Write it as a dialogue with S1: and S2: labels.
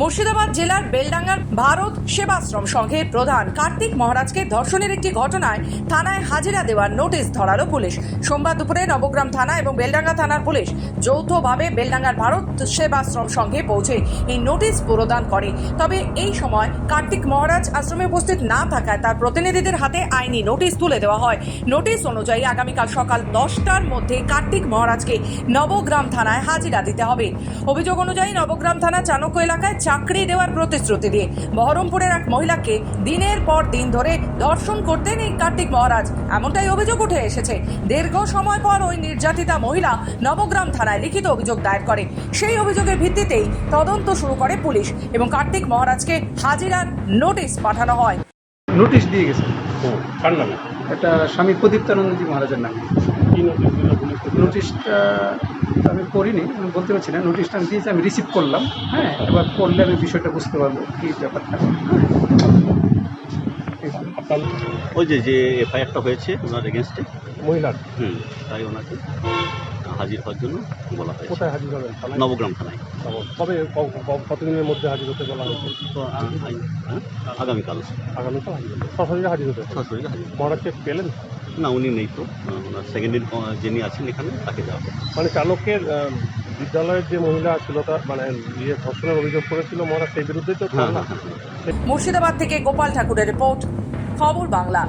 S1: মুর্শিদাবাদ জেলার বেলডাঙ্গার ভারত সেবাশ্রম সংঘের প্রধান কার্তিক মহারাজকে ধর্ষণের একটি ঘটনায় থানায় হাজিরা দেওয়ার নোটিশ ধরালো পুলিশ। সোমবার দুপুরে নবগ্রাম থানা এবং বেলডাঙ্গা থানার পুলিশ যৌথভাবে বেলডাঙ্গার ভারত সেবাশ্রম সংঘে পৌঁছে এই নোটিশ প্রদান করে। তবে এই সময় কার্তিক মহারাজ আশ্রমে উপস্থিত না থাকায় তার প্রতিনিধিদের হাতে আইনি নোটিশ তুলে দেওয়া হয়। নোটিশ অনুযায়ী আগামীকাল সকাল দশটার মধ্যে কার্তিক মহারাজকে নবগ্রাম থানায় হাজিরা দিতে হবে। অভিযোগ অনুযায়ী নবগ্রাম থানা চাণক্য এলাকায় চাকরি দেওয়ার প্রতিশ্রুতি দিয়ে বহরমপুরের এক মহিলাকে দিনের পর দিন ধরে ধর্ষণ করতেন এই কার্তিক মহারাজ। এমনটাই অভিযোগ উঠে এসেছে। দীর্ঘ সময় পর ওই নির্যাতিতা মহিলা নবগ্রাম থানায় লিখিত অভিযোগ দায়ের করে। সেই অভিযোগের ভিত্তিতেই তদন্ত শুরু করে পুলিশ এবং কার্তিক মহারাজকে হাজিরার নোটিশ পাঠানো হয়।
S2: নোটিশ দিয়ে গেছে?
S3: হুম, কার নামে?
S2: এটা স্বামী প্রদীপ্তানন্দজি মহারাজের নামে। নোটিশটা আমি করিনি আমি বলতে পারছি না নোটিশটা আমি দিয়েছি আমি রিসিভ করলাম। হ্যাঁ এবার করলে আমি বিষয়টা বুঝতে পারব কী ব্যাপারটা।
S4: ওই যে যে এফআইআরটা হয়েছে ওনার এগেনস্টে
S3: মহিলার।
S4: হুম তাই ওনাকে হাজির হওয়ার জন্য বলা হয়েছে।
S3: কোথায় হাজির হবেন?
S4: নবগ্রাম থানায়।
S3: কবে কতদিনের মধ্যে হাজির হতে বলা হয়েছে?
S4: হ্যাঁ? আগামীকাল।
S3: আগামীকাল হাজির হতে। সরাসরি হাজির হতে হবে।
S4: সরাসরি হাজির
S3: মহারাজকে পেলেন?
S4: না উনি নেই তো। ওনার সেকেন্ড ইয়ার যিনি আছেন এখানে তাকে দেওয়া হবে।
S3: মানে চালকের আহ, বিদ্যালয়ের যে মহিলা ছিল তার মানে ইয়ে ধর্ষণের অভিযোগ করেছিল মহারাজ সেই বিরুদ্ধে তো
S4: হ্যাঁ। হ্যাঁ হ্যাঁ।
S1: মুর্শিদাবাদ থেকে গোপাল ঠাকুরের রিপোর্ট খবর বাংলা।